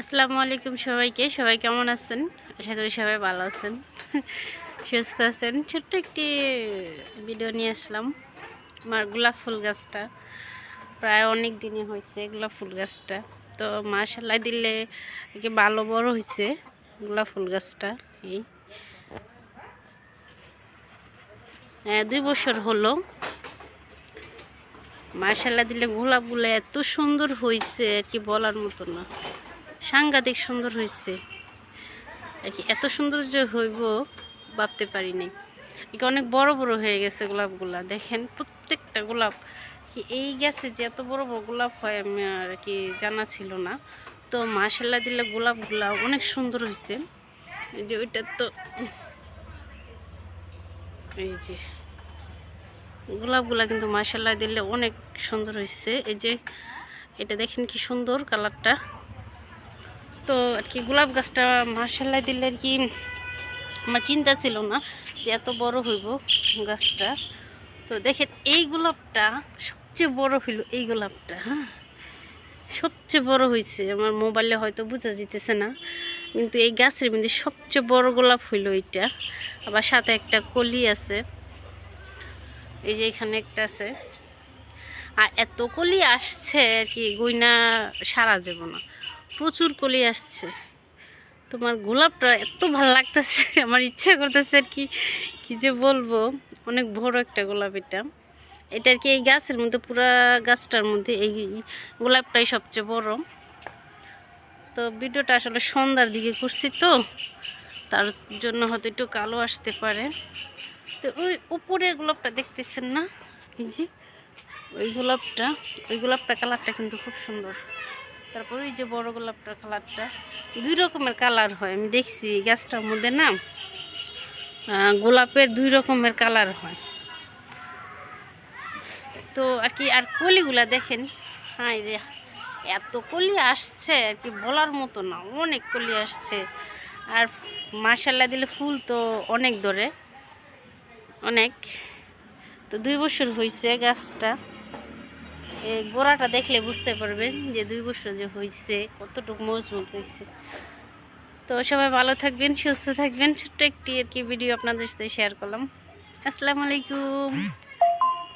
আসসালামু আলাইকুম সবাইকে। সবাই কেমন আছেন? আশা করি সবাই ভালো আছেন। সুস্থ আছেন। ছোট্ট একটি ভিডিও নিয়ে আসলাম। আমার গোলাপ ফুল গাছটা। প্রায় অনেক দিনই হয়েছে গোলাপ ফুল গাছটা। তো মাশাল্লাহ দিলে একে ভালো বড় হয়েছে গোলাপ ফুল গাছটা। এই। হ্যাঁ, দুই বছর হলো। মার্শাল্লাহ দিলে গোলাপগুলো এত সুন্দর হয়েছে আর কি বলার মতো না। সাংঘাতিক সুন্দর হয়েছে। আর কি এত সুন্দর যে হইব ভাবতে পারিনি। একে অনেক বড় বড় হয়ে গেছে গোলাপগুলা, দেখেন প্রত্যেকটা গোলাপ। এই গেছে যে এত বড় বড় গোলাপ হয় আমি আর কি জানা ছিল না। তো মার্শাল্লাহ দিলে গোলাপগুলা অনেক সুন্দর হয়েছে। এই যে ওইটা তো এই যে গোলাপগুলা কিন্তু মাসাল্লাহ দিলে অনেক সুন্দর হয়েছে। এই যে এটা দেখেন কি সুন্দর কালারটা। তো আর কি গোলাপ গাছটা মাসাল্লাহ দিলে আর কি আমার চিন্তা ছিল না যে এত বড় হইব গাছটা। তো দেখেন, এই গোলাপটা সবচেয়ে বড় হইল, এই গোলাপটা হ্যাঁ? সবচেয়ে বড় হয়েছে আমার মোবাইলে হয়তো বোঝা যেতেছে না, কিন্তু এই গাছের মধ্যে সবচেয়ে বড় গোলাপ হইল এইটা। আবার সাথে একটা কলি আছে, এই যে এখানে একটা আছে। আর এত কলি আসছে আর কি গইনা সারা যাব না। প্রচুর কলি আসছে। তোমার গোলাপটা এত ভালো লাগতেছে, আমার ইচ্ছা করতেছে আর কি কি যে বলব, অনেক বড় একটা গোলাপ এটা। এটা আর কি এই গাছের মধ্যে, পুরা গাছটার মধ্যে এই গোলাপটাই সবচেয়ে বড়। তো ভিডিওটা আসলে সন্ধ্যার দিকে করছি তো, তার জন্য হয়তো একটু কালো আসতে পারে। তো ওই উপরের গোলাপটা দেখতেছেন না? এই যে, ওই গোলাপটা ওই গোলাপটা কালারটা কিন্তু খুব সুন্দর। তারপর ওই যে বড় গোলাপটার কালারটা, দুই রকমের কালার হয়। আমি দেখছি গাছটার মধ্যে না গোলাপের দুই রকমের কালার হয়। তো আর কি, আর কলিগুলা দেখেন হাই রে, এত কলি আসছে, আর কি বলার মতো না, অনেক কলি আসছে। আর মাসাল্লা দিলে ফুল তো অনেক ধরে, অনেক। তো দুই বছর হয়েছে গাছটা। এই গোড়াটা দেখলে বুঝতে পারবেন যে দুই বছর যে হয়েছে কতটুকু মজবুত হয়েছে তো সবাই ভালো থাকবেন, সুস্থ থাকবেন। ছোট্ট একটি আর কি ভিডিও আপনাদের সাথে শেয়ার করলাম। আসসালামু আলাইকুম।